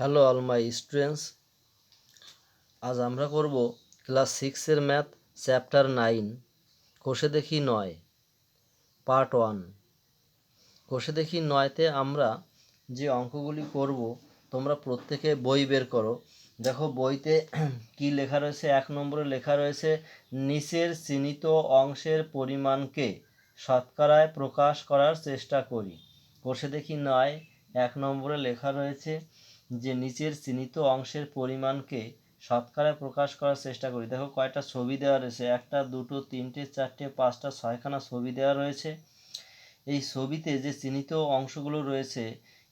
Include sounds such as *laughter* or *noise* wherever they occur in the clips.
Hello all my students আজ আমরা করব ক্লাস সিক্সের ম্যাথ চ্যাপ্টার নাইন কোষে দেখি নয় পার্ট ওয়ান কোষে দেখি নয়তে আমরা যে অঙ্কগুলি করব, তোমরা প্রত্যেকে বই বের করো। দেখো, বইতে *clears throat* কি লেখা রয়েছে? এক নম্বরে লেখা রয়েছে, নিচের চিহ্নিত অংশের পরিমাণকে শতকরায় প্রকাশ করার চেষ্টা করি। কোষে দেখি নয়, এক নম্বরে লেখা রয়েছে যে নিচের চিহ্নিত অংশের পরিমাণকে শতকরায় প্রকাশ করার চেষ্টা করি। দেখো, কয়টা ছবি দেওয়া রয়েছে? একটা, দুটো, তিনটে, চারটে, পাঁচটা, ছয়খানা ছবি দেওয়া রয়েছে। এই ছবিতে যে চিহ্নিত অংশগুলো রয়েছে,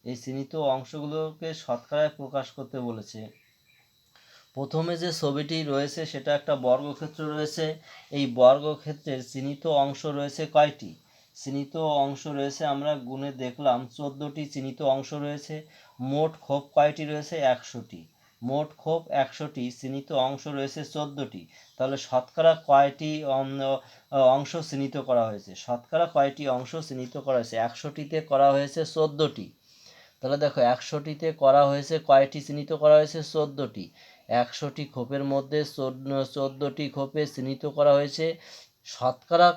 এই চিহ্নিত অংশগুলোকে শতকরায় প্রকাশ করতে বলেছে। প্রথমে যে ছবিটি রয়েছে, সেটা একটা বর্গক্ষেত্র রয়েছে। এই বর্গক্ষেত্রের চিহ্নিত অংশ রয়েছে কয়টি? চিহ্নিত অংশ রয়েছে, আমরা গুণে দেখলাম চোদ্দোটি চিহ্নিত অংশ রয়েছে, মোট ক্ষোভ কয়টি রয়েছে? একশোটি। মোট ক্ষোভ একশোটি, চিহ্নিত অংশ রয়েছে চোদ্দোটি। তাহলে শতকরা কয়টি অংশ চিহ্নিত করা হয়েছে? শতকরা কয়টি অংশ চিহ্নিত করা হয়েছে? একশোটিতে করা হয়েছে চোদ্দোটি। তাহলে দেখো, একশোটিতে করা হয়েছে কয়টি চিহ্নিত করা হয়েছে? চোদ্দোটি। একশোটি খোপের মধ্যে চোদ্দোটি খোপে চিহ্নিত করা হয়েছে। শতকরা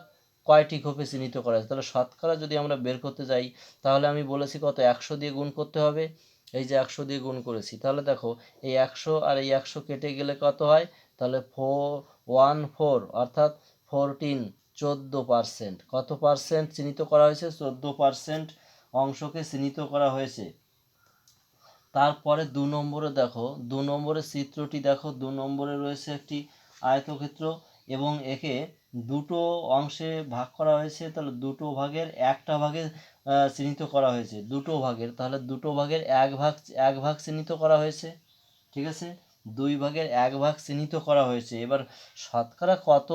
কয়টি খোপে চিহ্নিত করা হয়েছে তাহলে শতকরা যদি আমরা বের করতে যাই, তাহলে আমি বলেছি কত? একশো দিয়ে গুণ করতে হবে। এই যে একশো দিয়ে গুণ করেছি, তাহলে দেখো, এই একশো আর এই একশো কেটে গেলে কত হয়? তাহলে ফোর, ওয়ান, ফোর, অর্থাৎ ফোরটিন, চোদ্দ পারসেন্ট। কত পার্সেন্ট চিহ্নিত করা হয়েছে? চোদ্দ পার্সেন্ট অংশকে চিহ্নিত করা হয়েছে। তারপরে দু নম্বরে দেখো, দু নম্বরের চিত্রটি দেখো, দু নম্বরে রয়েছে একটি আয়তক্ষেত্র এবং একে দুটো অংশে ভাগ করা হয়েছে, তাহলে দুটো ভাগের একটা ভাগে চিহ্নিত করা হয়েছে। দুটো ভাগের, তাহলে দুটো ভাগের এক ভাগ এক ভাগ চিহ্নিত করা হয়েছে, ঠিক আছে? দুই ভাগের এক ভাগ চিহ্নিত করা হয়েছে। এবার শতকরা কত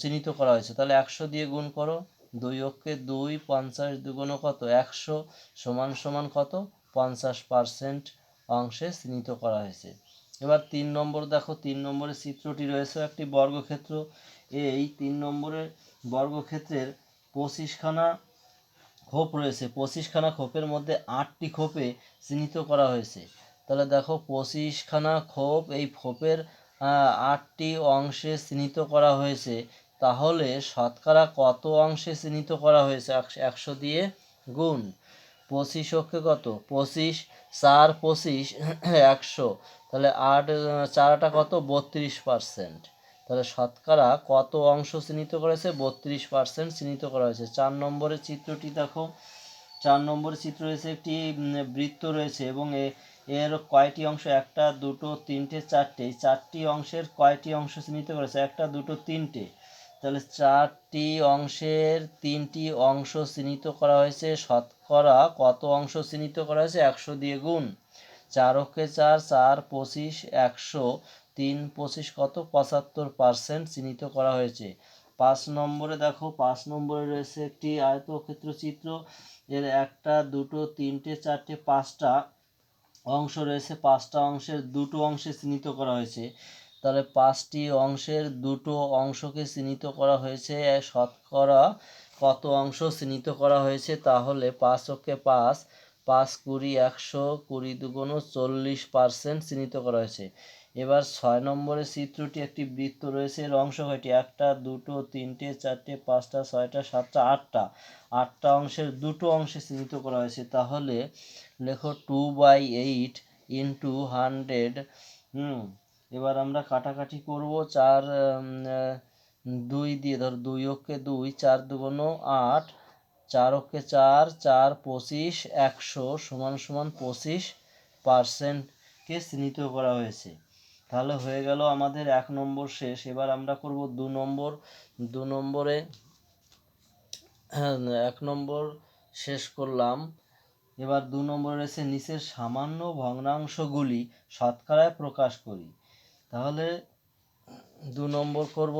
চিহ্নিত করা হয়েছে? তাহলে একশো দিয়ে গুণ করো। দুই অক্ষে দুই, পঞ্চাশ দুগুণ কত? একশো সমান সমান কত? পঞ্চাশ পারসেন্ট অংশে চিহ্নিত করা হয়েছে। এবার তিন নম্বর দেখো, তিন নম্বরের চিত্রটি রয়েছে একটি বর্গক্ষেত্র। এই তিন নম্বরের বর্গক্ষেত্রের পঁচিশখানা খোপ রয়েছে, পঁচিশখানা খোপের মধ্যে আটটি খোপে চিহ্নিত করা হয়েছে। তাহলে দেখো, পঁচিশখানা খোপ এই খোপের আটটি অংশে চিহ্নিত করা হয়েছে। তাহলে শতকরা কত অংশে চিহ্নিত করা হয়েছে? একশো দিয়ে গুণ। পঁচিশ অক্ষে কত? পঁচিশ, চার, পঁচিশ, একশো। তাহলে আট, চারাটা কত? বত্রিশ পারসেন্ট। তাহলে শতকরা কত অংশ চিহ্নিত করেছে? বত্রিশ পার্সেন্ট চিহ্নিত করা হয়েছে। চার নম্বরের চিত্রটি দেখো। চার নম্বরের চিত্র রয়েছে একটি বৃত্ত রয়েছে এবং এর কয়টি অংশ? একটা, দুটো, তিনটে, চারটে। এই চারটি অংশের কয়টি অংশ চিহ্নিত করেছে? একটা, দুটো, তিনটে। তাহলে চারটি অংশের তিনটি অংশ চিহ্নিত করা হয়েছে। শতকরা কত অংশ চিহ্নিত করা হয়েছে? একশো দিয়ে গুণ। চার অক্ষে চার চার, পঁচিশ, একশো। তিন পঁচিশ কত? পঁচাত্তর পার্সেন্ট চিহ্নিত করা হয়েছে। পাঁচ নম্বরে দেখো, পাঁচ নম্বরে রয়েছে একটি আয়তক্ষেত্র চিত্র। এর একটা, দুটো, তিনটে, চারটে, পাঁচটা অংশ রয়েছে। পাঁচটা অংশের দুটো অংশে চিহ্নিত করা হয়েছে। তাহলে পাঁচটি অংশের দুটো অংশকে চিহ্নিত করা হয়েছে। শতকরা কত অংশ চিহ্নিত করা হয়েছে? তাহলে পাঁচ অক্ষে পাঁচ পাঁচ কুড়ি একশো কুড়ি দুগুণ চল্লিশ পার্সেন্ট চিহ্নিত করা হয়েছে। এবার ছয় নম্বরের চিত্রটি একটি বৃত্ত রয়েছে, এর অংশ কয়টি একটা, দুটো, তিনটে, চারটে, পাঁচটা, ছয়টা, সাতটা, আটটা। আটটা অংশের দুটো অংশে চিহ্নিত করা হয়েছে। তাহলে লেখো two by eight into hundred, hmm, এবার আমরা কাটাকাটি করব চার দুই দিয়ে, ধর দুই অক্ষে দুই, চার দুগুণ আট, চার অক্ষে চার চার পঁচিশ, একশো সমান সমান পঁচিশ পার্সেন্টকে চিহ্নিত করা হয়েছে। তাহলে হয়ে গেল আমাদের এক নম্বর শেষ। এবার আমরা করব দু নম্বর। দু নম্বরে হ্যাঁ, এক নম্বর শেষ করলাম। এবার দু নম্বরে রয়েছে নিচের সামান্য ভগ্নাংশগুলি শতকরায় প্রকাশ করি। তাহলে দু নম্বর করব।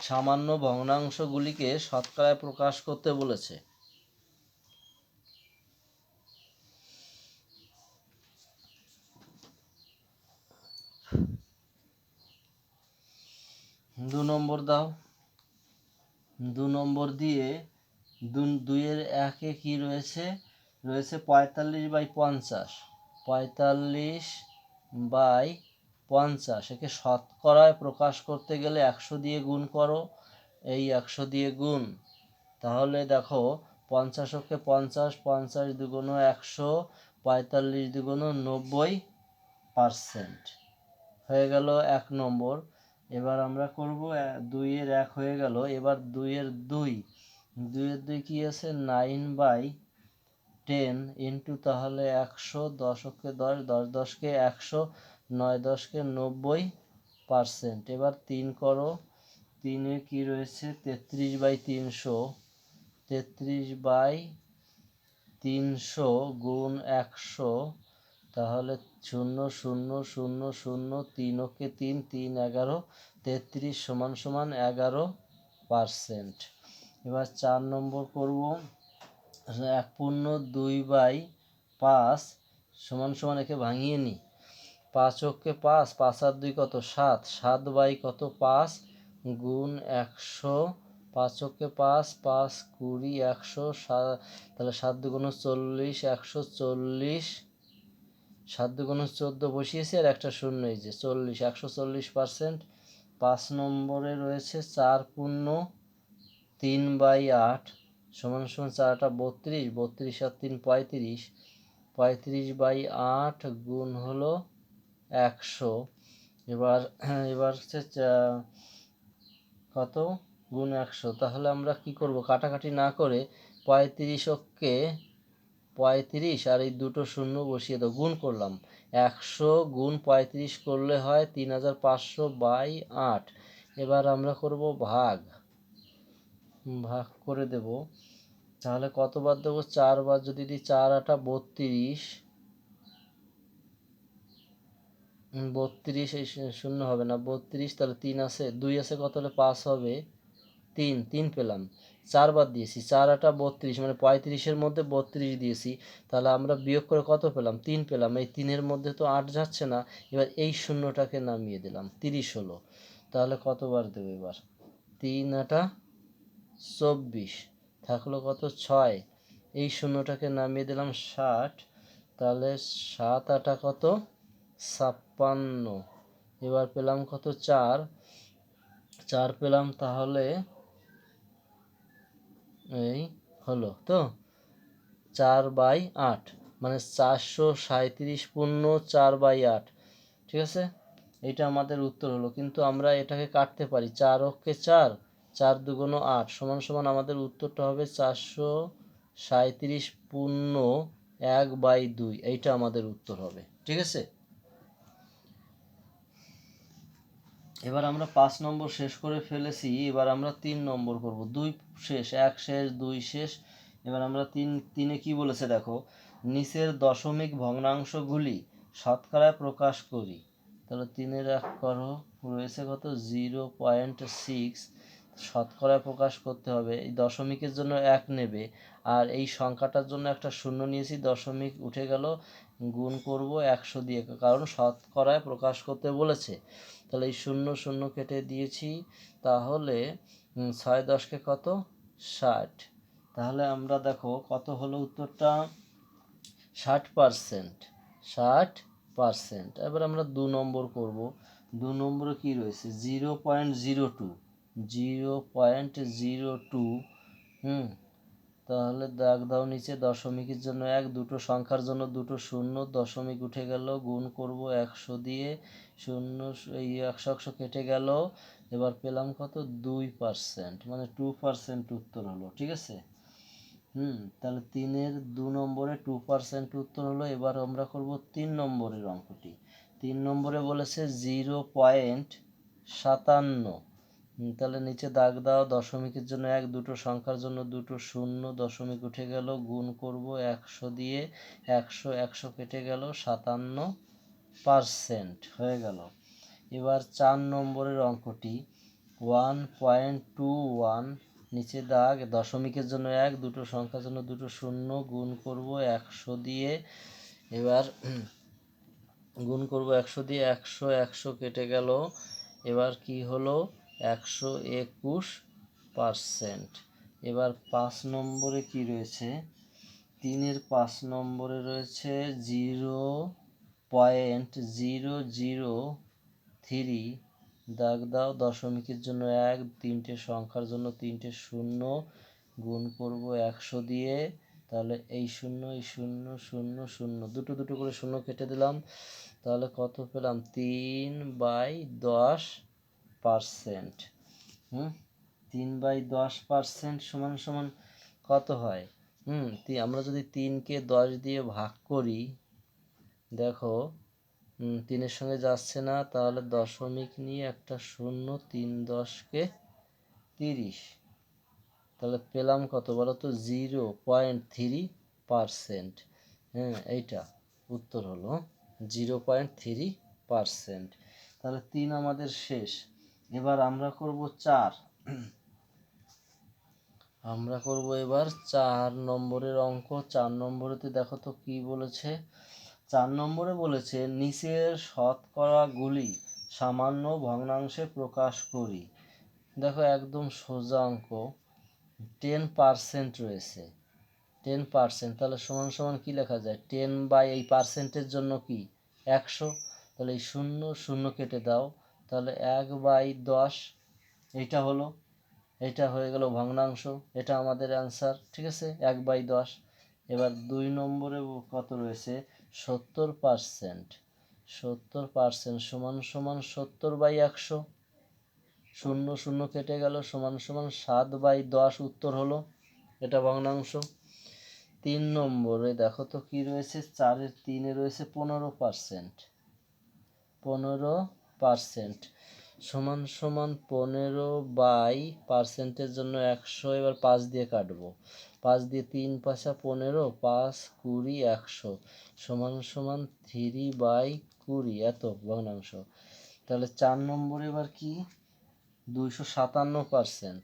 সামান্য ভগ্নাংশগুলিকে শতকরায় প্রকাশ করতে বলেছে দু নম্বর দাও। দু নম্বর দিয়ে দু, দুইয়ের একে কি রয়েছে? রয়েছে পঁয়তাল্লিশ বাই পঞ্চাশ। পঁয়তাল্লিশ বাই পঞ্চাশ। একে শতকরায় প্রকাশ করতে গেলে একশো দিয়ে গুণ করো। এই একশো দিয়ে গুণ। তাহলে দেখো পঞ্চাশকে পঞ্চাশ পঞ্চাশ দুগুণ একশো, পঁয়তাল্লিশ দুগুণ নব্বই পারসেন্ট। হয়ে গেল এক নম্বর। এবার আমরা করব দুইয়ের এক হয়ে গেল। এবার দুইয়ের দুই। দুইয়ের দুই কি আছে? নাইন বাই টেন ইন্টু তাহলে একশো, দশকে দশ দশ দশকে একশো, নয় দশকে নব্বই পারসেন্ট। এবার তিন করো। তিনে কি রয়েছে? তেত্রিশ বাই তিনশো। তেত্রিশ বাই তিনশো গুণ একশো তাহলে শূন্য শূন্য শূন্য শূন্য, তিন ওকে তিন তিন, এগারো, তেত্রিশ সমান সমান এগারো পারসেন্ট এবার চার নম্বর করব। এক পূর্ণ দুই বাই পাঁচ সমান সমান একে ভাঙিয়ে নিই। পাঁচ ওকে পাঁচ পাঁচ আর দুই কত? সাত। সাত বাই কত? পাঁচ গুণ একশো। পাঁচ ওকে পাঁচ পাঁচ কুড়ি, একশো সাত তাহলে সাত দুগুণ চল্লিশ, একশো চল্লিশ সাত দুগুণ চোদ্দ বসিয়েছি, আর একটা শূন্য এই যে চল্লিশ, একশো চল্লিশ পার্সেন্ট। পাঁচ নম্বরে রয়েছে চার পূর্ণ তিন বাই আট সমান সমান চারটা বত্রিশ বত্রিশ আর তিন পঁয়ত্রিশ। পঁয়ত্রিশ বাই আট গুণ হলো একশো। এবার এবার হচ্ছে কত? গুণ একশো। তাহলে আমরা কি করব? কাটাকাটি না করে পঁয়ত্রিশকে পঁয়ত্রিশ আর এই দুটো শূন্য বসিয়ে দাও, গুণ করলাম। একশো গুণ পঁয়ত্রিশ করলে হয় তিন হাজার পাঁচশো বাই আট। এবার আমরা করব ভাগ। ভাগ করে দেব। তাহলে কতবার দেবো? চারবার যদি দিই, চার আটা বত্রিশ। বত্রিশ এই শূন্য- হবে না। বত্রিশ তাহলে তিন আছে, দুই আছে কত হলে পাঁচ হবে? তিন তিন পেলাম। চারবার দিয়েছি, চার আটা বত্রিশ মানে পঁয়ত্রিশের মধ্যে বত্রিশ দিয়েছি, তাহলে আমরা বিয়োগ করে কত পেলাম? তিন পেলাম, এই তিনের মধ্যে তো আট যাচ্ছে না, এবার এই শূন্যটাকে নামিয়ে দিলাম, তিরিশ হলো, তাহলে কতবার দেবো এবার? তিন আটা চব্বিশ, থাকল কত ছয়, এই শূন্যটাকে নামিয়ে দিলাম ষাট, তাহলে সাত আটা কত? ছাপ্পান্ন, এবার পেলাম কত চার চার পেলাম তাহলে এই হলো তো চার বাই আট মানে চারশো সাঁত্রিশ পূর্ণ চার বাই আট, ঠিক আছে? এটা আমাদের উত্তর হলো, কিন্তু আমরা এটাকে কাটতে পারি চার অক্ষে চার চার দুগুণ আট, সমান সমান আমাদের উত্তরটা হবে চারশো সাঁত্রিশ পূর্ণ এক বাই দুই, এইটা আমাদের উত্তর হবে, ঠিক আছে? এবার আমরা পাঁচ নম্বর শেষ করে ফেলেছি, এবার আমরা তিন নম্বর করব। দুই শেষ, এক শেষ, দুই শেষ। এবার আমরা তিন, তিনে কি বলেছে দেখো? নিচের দশমিক ভগ্নাংশগুলি শতকরায় প্রকাশ করি। তাহলে তিনের এক করো, রয়েছে কত? Zero point six. শতকরায় প্রকাশ করতে হবে। এই দশমিকের জন্য এক নেবে। আর এই সংখ্যাটার জন্য একটা শূন্য নিয়েছি, দশমিক উঠে গেল। গুণ করব একশো দিয়ে। কারণ শতকরায় প্রকাশ করতে বলেছে। তাহলে এই শূন্য শূন্য কেটে দিয়েছি, তাহলে ছয় দশকে কত? ষাট। তাহলে আমরা দেখো কত হলো উত্তরটা? ষাট পারসেন্ট। ষাট পারসেন্ট। এবার আমরা দু নম্বর করব। দু নম্বরে কি রয়েছে? Zero point zero two. Zero point zero two. Hmm. তাহলে দাগ দাও নিচে দশমিকের জন্য এক, দুটো সংখ্যার জন্য দুটো শূন্য, দশমিক উঠে গেল, গুণ করব একশো দিয়ে শূন্য, এই একশো একশো কেটে গেল, এবার পেলাম কত? দুই পার্সেন্ট মানে টু পার্সেন্ট উত্তর হলো, ঠিক আছে? হুম, তাহলে তিনের দু নম্বরে টু পার্সেন্ট উত্তর হলো, এবার আমরা করব তিন নম্বরের অঙ্কটি। তিন নম্বরে বলেছে জিরো পয়েন্ট সাতান্ন তাহলে নিচে দাগ দাও, দশমিকের জন্য এক, দুটো সংখ্যার জন্য দুটো শূন্য, দশমিক উঠে গেল, গুণ করব একশো দিয়ে একশো একশো কেটে গেল, সাতান্ন পার্সেন্ট হয়ে গেল। এবার চার নম্বরের অঙ্কটি ওয়ান পয়েন্ট টু ওয়ান নিচে দাগ, দশমিকের জন্য এক, দুটো সংখ্যার জন্য দুটো শূন্য, গুণ করব একশো দিয়ে, এবার গুণ করব একশো দিয়ে, একশো একশো কেটে গেল। এবার কি হলো? একশো একুশ পারসেন্ট এবার পাঁচ নম্বরে কি রয়েছে? তিনের পাঁচ নম্বরে রয়েছে zero point zero zero three. দাগ দাও, দশমিকের জন্য এক, তিনটে সংখ্যার জন্য তিনটে শূন্য, গুণ করব একশো দিয়ে। তাহলে এই শূন্য এই শূন্য শূন্য শূন্য, দুটো দুটো করে শূন্য কেটে দিলাম। তাহলে কত পেলাম? তিন বাই দশ পারসেন্ট, হুম? তিন বাই দশ পারসেন্ট সমান সমান কত হয়? হুম আমরা যদি তিনকে দশ দিয়ে ভাগ করি, দেখো তিনের সঙ্গে যাচ্ছে না, তাহলে দশমিক নিয়ে একটা শূন্য তিন দশকে তিরিশ। তাহলে পেলাম কত বলো তো? Zero point three percent. হ্যাঁ এইটা উত্তর হলো, জিরো পয়েন্ট থ্রি পারসেন্ট। তাহলে তিন আমাদের শেষ। এবার আমরা করব চার। আমরা করব এবার চার নম্বরের অঙ্ক। চার নম্বরেতে দেখো তো কি বলেছে? চার নম্বরে বলেছে, নিচের শতকরাগুলি সামান্য ভগ্নাংশে প্রকাশ করি। দেখো একদম সোজা অঙ্ক। টেন পার্সেন্ট রয়েছে। টেন পার্সেন্ট, তাহলে সমান সমান কী লেখা যায়? টেন বাই এই পার্সেন্টের জন্য কি? একশো। তাহলে এই শূন্য শূন্য কেটে দাও। তাহলে এক বাই দশ এইটা হলো, এটা হয়ে গেল ভগ্নাংশ, এটা আমাদের অ্যান্সার ঠিক আছে? এক বাই দশ। এবার দুই নম্বরে কত রয়েছে? সত্তর পার্সেন্ট সত্তর পার্সেন্ট সমান সমান সত্তর বাই একশো। শূন্য শূন্য কেটে গেল, সমান সমান সাত বাই দশ উত্তর হলো, এটা ভগ্নাংশ। তিন নম্বরে দেখো তো কি রয়েছে? চারের তিনে রয়েছে পনেরো পার্সেন্ট পনেরো পার্সেন্ট। সমান সমান পনেরো বাই পার্সেন্টের জন্য একশো, এবার পাঁচ দিয়ে কাটবো। পাঁচ দিয়ে তিন পাঁচা পনেরো, পাঁচ কুড়ি একশো। সমান সমান থ্রি বাই কুড়ি, এত ভগ্নাংশ তাহলে চার নম্বর এবার কি? দুইশো সাতান্ন পার্সেন্ট।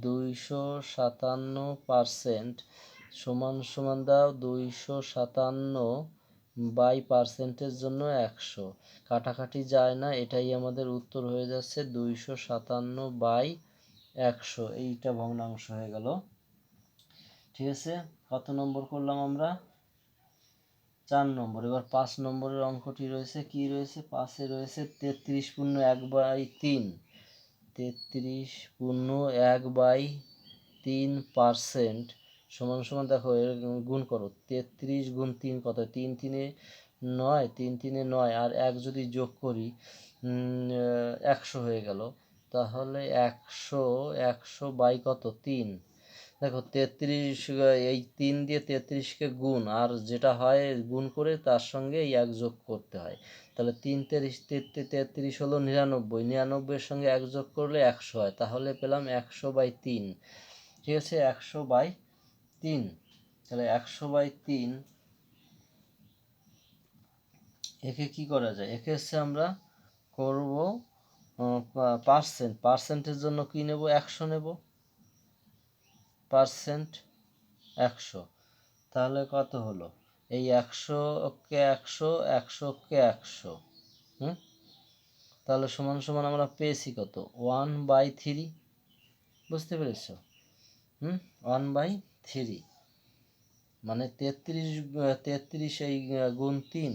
দুইশো সাতান্ন পার্সেন্ট। সমান সমান দাও দুইশো সাতান্ন বাই পার্সেন্টের জন্য একশো। কাটাকাটি যায় না, এটাই আমাদের উত্তর হয়ে যাচ্ছে দুইশো সাতান্ন বাই একশো। এইটা ভগ্নাংশ হয়ে গেল। ঠিক আছে, কত নম্বর করলাম আমরা? চার নম্বর। এবার পাঁচ নম্বরের অঙ্কটি রয়েছে, কি রয়েছে? পাশে রয়েছে তেত্রিশ পূর্ণ এক বাই তিন। তেত্রিশ পূর্ণ এক বাই তিন পার্সেন্ট। সমান সমান দেখো, এর গুণ করো, তেত্রিশ গুণ তিন কত তিন তিনে নয়, তিন তিনে নয়, আর এক যদি যোগ করি একশো হয়ে গেল। তাহলে একশো একশো বাই কত? তিন। দেখো, তেত্রিশ, এই তিন দিয়ে তেত্রিশকে গুণ, আর যেটা হয় গুণ করে তার সঙ্গে এক যোগ করতে হয়। তাহলে তিন তেত্রিশ তেত্রিশ হলো নিরানব্বই, নিরানব্বইয়ের সঙ্গে এক যোগ করলে একশো হয়। তাহলে পেলাম একশো বাই তিন। ঠিক আছে? একশো বাই তিন। তাহলে একশো বাই তিন, একে কি করা যায়? একে হচ্ছে আমরা করব পার্সেন্ট পার্সেন্টের জন্য কি নেব? একশো নেব। পার্সেন্ট একশো। তাহলে কত হলো? এই একশোকে একশো একশোকে একশো। হুম? তাহলে সমান সমান আমরা পেয়েছি কত? One by three. বুঝতে পেরেছ? হুম? One by three. মানে তেত্রিশ তেত্রিশ এই গুণ তিন।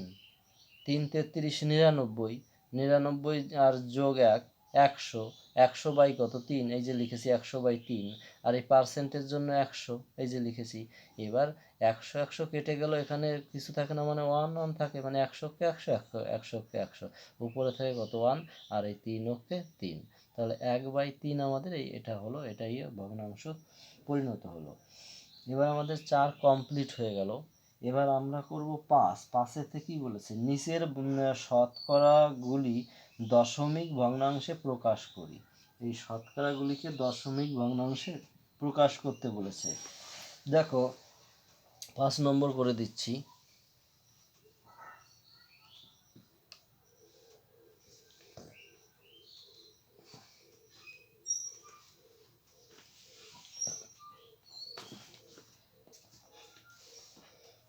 তিন, তেত্রিশ, নিরানব্বই। নিরানব্বই আর যোগ এক, একশো। একশো বাই কত? তিন। এই যে লিখেছি একশো বাই তিন। আর এই পার্সেন্টের জন্য একশো। এই যে লিখেছি। এবার একশো একশো কেটে গেল, এখানে কিছু থাকে না মানে ওয়ান ওয়ান থাকে। মানে একশোকে একশো একশো একশোকে একশো। উপরে থাকে কত? ওয়ান। আর এই তিন ওকে তিন। তাহলে এক বাই তিন আমাদের এই, এটা হলো, এটাই ভগ্নাংশ পরিণত হলো। এবার আমাদের চার কমপ্লিট হয়ে গেল। এবার আমরা করব পাঁচ। পাঁচেতে কি বলেছে? নিচের শতকরাগুলি দশমিক ভগ্নাংশে প্রকাশ করি। এই শতকরাগুলিকে দশমিক ভগ্নাংশে প্রকাশ করতে বলেছে। দেখো, পাঁচ নম্বর করে দিচ্ছি।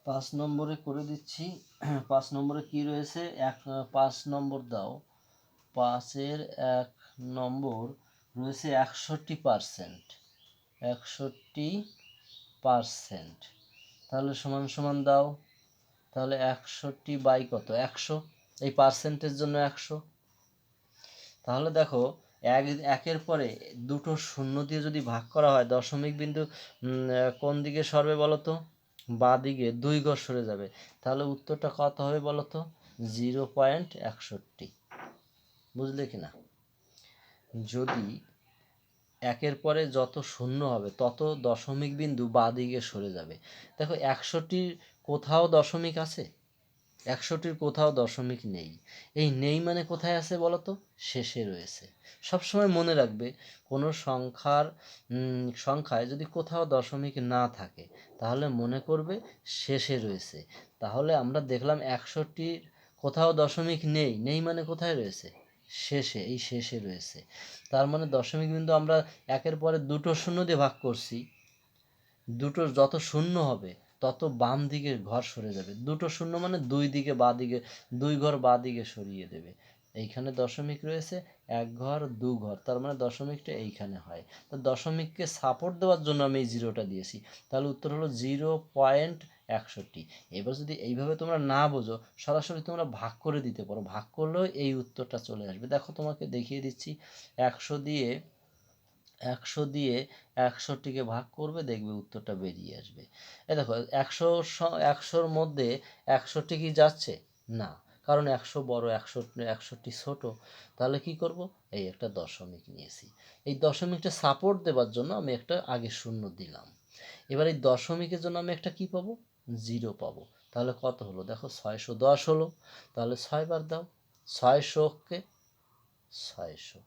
পাঁচ নম্বরে করে দিচ্ছি। *clears throat* পাঁচ নম্বরে কি রয়েছে? এক পাঁচ নম্বর দাও। পাঁচের এক নম্বর রয়েছে একষট্টি পারসেন্ট। একষট্টি পারসেন্ট। তাহলে সমান সমান দাও। তাহলে একষট্টি বাই কত? একশো। এই পার্সেন্টের জন্য একশো। তাহলে দেখো, এক, একের পরে দুটো শূন্য দিয়ে যদি ভাগ করা হয়, দশমিক বিন্দু কোন দিকে সরবে বলো তো? বা দিকে দুই ঘর সরে যাবে। তাহলে উত্তরটা কত হবে বলো তো জিরো পয়েন্ট একষট্টি। বুঝলে কি না? যদি একের পরে যত শূন্য হবে, তত দশমিক বিন্দু বা দিকে সরে যাবে। দেখো, একষট্টির কোথাও দশমিক আছে? একশোটির কোথাও দশমিক নেই। এই নেই মানে কোথায় আছে বলো তো শেষে রয়েছে। সবসময় মনে রাখবে, কোনো সংখ্যার সংখ্যায় যদি কোথাও দশমিক না থাকে, তাহলে মনে করবে শেষে রয়েছে। তাহলে আমরা দেখলাম একশোটির কোথাও দশমিক নেই। নেই মানে কোথায় রয়েছে? শেষে, এই শেষে রয়েছে। তার মানে দশমিক বিন্দু আমরা একের পরে দুটো শূন্য দিয়ে ভাগ করছি। দুটো যত শূন্য হবে তত বাম দিকে ঘর সরে যাবে। দুটো শূন্য মানে দুই দিকে বা দিকে, দুই ঘর বা দিকে সরিয়ে দেবে। এইখানে দশমিক রয়েছে, এক ঘর, দু ঘর। তার মানে দশমিকটা এইখানে হয়। তো দশমিককে সাপোর্ট দেওয়ার জন্য আমি এই জিরোটা দিয়েছি। তাহলে উত্তর হলো জিরো পয়েন্ট একষট্টি। এবার যদি এইভাবে তোমরা না বোঝো, সরাসরি তোমরা ভাগ করে দিতে পারো। ভাগ করলেও এই উত্তরটা চলে আসবে। দেখো তোমাকে দেখিয়ে দিচ্ছি। একশো দিয়ে একশো দিয়ে একশোটিকে ভাগ করবে, দেখবে উত্তরটা বেরিয়ে আসবে। এ দেখো, একশো একশোর মধ্যে একশোটি কি যাচ্ছে? না। কারণ একশো বড়, একশো, একশোটি ছোট, তাহলে কি করব? এই একটা দশমিক নিয়েছি। এই দশমিকটা সাপোর্ট দেওয়ার জন্য আমি একটা আগে শূন্য দিলাম। এবার এই দশমিকের জন্য আমি একটা কি পাবো? জিরো পাবো। তাহলে কত হলো? দেখো, ছয়শো দশ হলো। তাহলে ছয়বার দাও ছয়শোকে ছয়শো।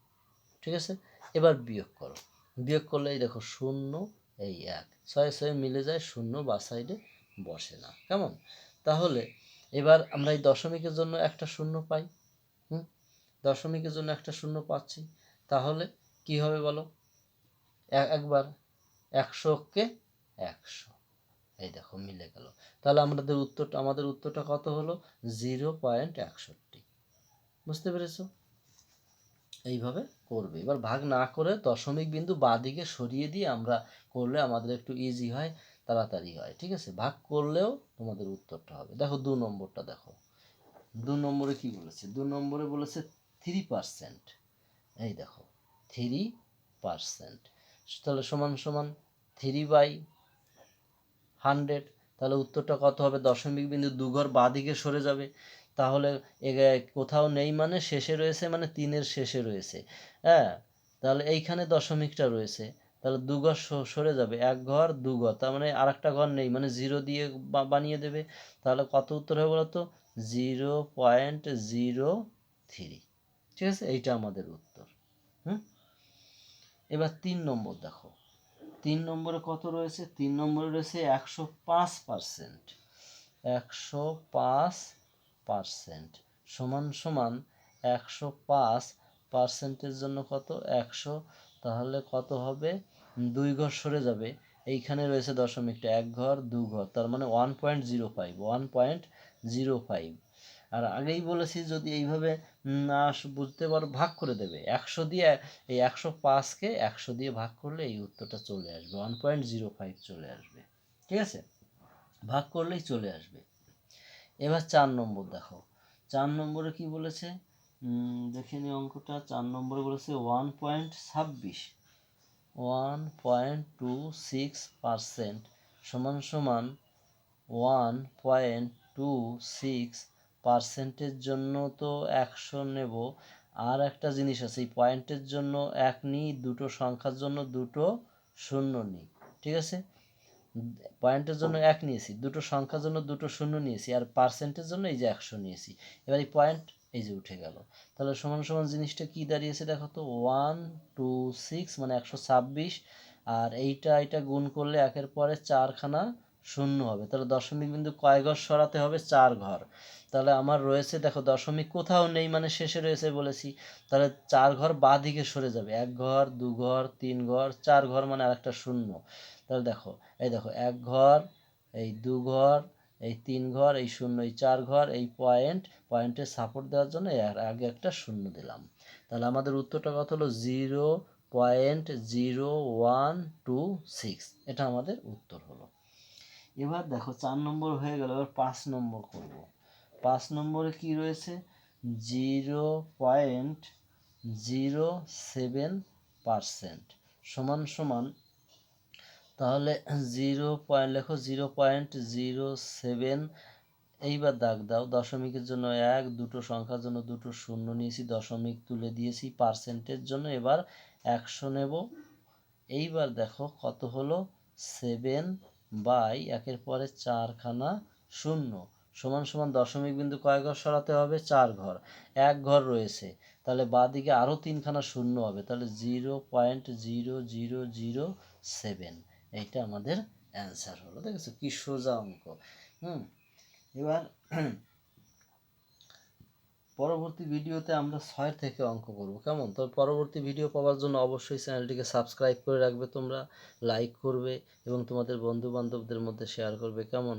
ঠিক আছে? এবার বিয়োগ করো। বিয়োগ করলে এই দেখো শূন্য, এই এক। ছয় ছয় মিলে যায়, শূন্য বা সাইডে বসে না। কেমন? তাহলে এবার আমরা এই দশমিকের জন্য একটা শূন্য পাই। হুম? দশমিকের জন্য একটা শূন্য পাচ্ছি। তাহলে কি হবে বলো? একবার একশোকে একশো। এই দেখো মিলে গেল। তাহলে আমাদের উত্তরটা আমাদের উত্তরটা কত হলো? জিরো পয়েন্ট একষট্টি। বুঝতে পেরেছ? এইভাবে করবে। এবার ভাগ না করে দশমিক বিন্দু বাদিকে সরিয়ে দিয়ে আমরা করলে আমাদের একটু ইজি হয়, তাড়াতাড়ি হয়, ঠিক আছে? ভাগ করলেও তোমাদের উত্তরটা হবে। দেখো দু নম্বরটা দেখো। দু নম্বরে কি বলেছে? দু নম্বরে বলেছে থ্রি পার্সেন্ট এই দেখো থ্রি পার্সেন্ট তাহলে সমান সমান থ্রি বাই হান্ড্রেড তাহলে উত্তরটা কত হবে? দশমিক বিন্দু দুঘর বাদিকে সরে যাবে। তাহলে কোথাও নেই মানে শেষে রয়েছে মানে তিনের শেষে রয়েছে। হ্যাঁ? তাহলে এইখানে দশমিকটা রয়েছে। তাহলে দু ঘর সরে যাবে। এক ঘর, দু ঘর। তার মানে আর একটা ঘর নেই। মানে জিরো দিয়ে বানিয়ে দেবে। তাহলে কত উত্তর হবে বলতো? জিরো পয়েন্ট জিরো থ্রি ঠিক আছে? এইটা আমাদের উত্তর। হুম? এবার তিন নম্বর দেখো। তিন নম্বরে কত রয়েছে? তিন নম্বরে রয়েছে একশো পাঁচ পার্সেন্ট একশো পাঁচ পার্সেন্ট সমান সমান একশো পাঁচ পার্সেন্টের জন্য কত? একশো। তাহলে কত হবে? দুই ঘর সরে যাবে। এইখানে রয়েছে দশমিকটা। এক ঘর, দু ঘর। তার মানে one point zero five one point zero five আর আগেই বলেছি যদি এইভাবে না বুঝতে পারো, ভাগ করে দেবে। একশো দিয়ে এই একশো পাঁচকে একশো দিয়ে ভাগ করলে এই উত্তরটা চলে আসবে। ওয়ান পয়েন্ট জিরো ফাইভ চলে আসবে। ঠিক আছে? ভাগ করলেই চলে আসবে। এবার চার নম্বর দেখো। চার নম্বরে কি বলেছে? দেখে নি অঙ্কটা। চার নম্বরে বলেছে ওয়ান পয়েন্ট ছাব্বিশ। One point two six percent সমান সমান ওয়ান পয়েন্ট টু সিক্স পার্সেন্টের জন্য তো একশো নেব। আর একটা জিনিস আছে, এই পয়েন্টের জন্য এক নিই, দুটো সংখ্যার জন্য দুটো শূন্য নিই। ঠিক আছে? পয়েন্টের জন্য এক নিয়েছি দুটো সংখ্যার জন্য দুটো শূন্য নিয়েছি আর পার্সেন্টের জন্য এই যে একশো নিয়েছি। এবার এই পয়েন্ট এই যে উঠে গেল। তাহলে সমান সমান জিনিসটা কি দাঁড়িয়েছে দেখো তো? ওয়ান টু সিক্স মানে একশো ছাব্বিশ আর এইটা এটা গুণ করলে একের পরে চারখানা শূন্য হবে। তাহলে দশমিক বিন্দু কয় ঘর সরাতে হবে? চার ঘর। তাহলে আমার রয়েছে, দেখো দশমিক কোথাও নেই মানে শেষে রয়েছে বলেছি। তাহলে চার ঘর বাঁ দিকে সরে যাবে। এক ঘর, দু ঘর, তিন ঘর, চার ঘর মানে আরেকটা শূন্য। তাহলে দেখো, এই দেখো, এক ঘর, এই দু ঘর, এই তিন ঘর, এই শূন্য, এই চার ঘর, এই পয়েন্ট পয়েন্টের সাপোর্ট দেওয়ার জন্য আগে একটা শূন্য দিলাম। তাহলে আমাদের উত্তরটা কত হলো? Zero point zero one two six. এটা আমাদের উত্তর হলো। এবার দেখো চার নম্বর হয়ে গেল, এবার পাঁচ নম্বর করব। পাঁচ নম্বরে কি রয়েছে? Zero point zero seven percent. সমান সমান, তাহলে জিরো পয়েন্ট, লেখো জিরো পয়েন্ট জিরো সেভেন। এইবার দাগ দাও, দশমিকের জন্য এক, দুটো সংখ্যার জন্য দুটো শূন্য নিয়েছি, দশমিক তুলে দিয়েছি পার্সেন্টের জন্য, এবার একশো নেব। এইবার দেখো কত হলো? সেভেন বাই একের পরে চারখানা শূন্য। সমান সমান দশমিক বিন্দু কয় ঘর সরাতে হবে? চার ঘর। এক ঘর রয়েছে। তাহলে বাদিকে আরও তিনখানা শূন্য হবে। তাহলে zero point zero zero zero seven. এইটা আমাদের অ্যান্সার হলো। দেখেছ? কি সোজা অঙ্ক। হুম? এবার পরবর্তী ভিডিওতে আমরা ছয়ের থেকে অঙ্ক করব, কেমন? তো পরবর্তী ভিডিও পাওয়ার জন্য অবশ্যই চ্যানেলটিকে সাবস্ক্রাইব করে রাখবে তোমরা লাইক করবে এবং তোমাদের বন্ধু বান্ধবদের মধ্যে শেয়ার করবে, কেমন?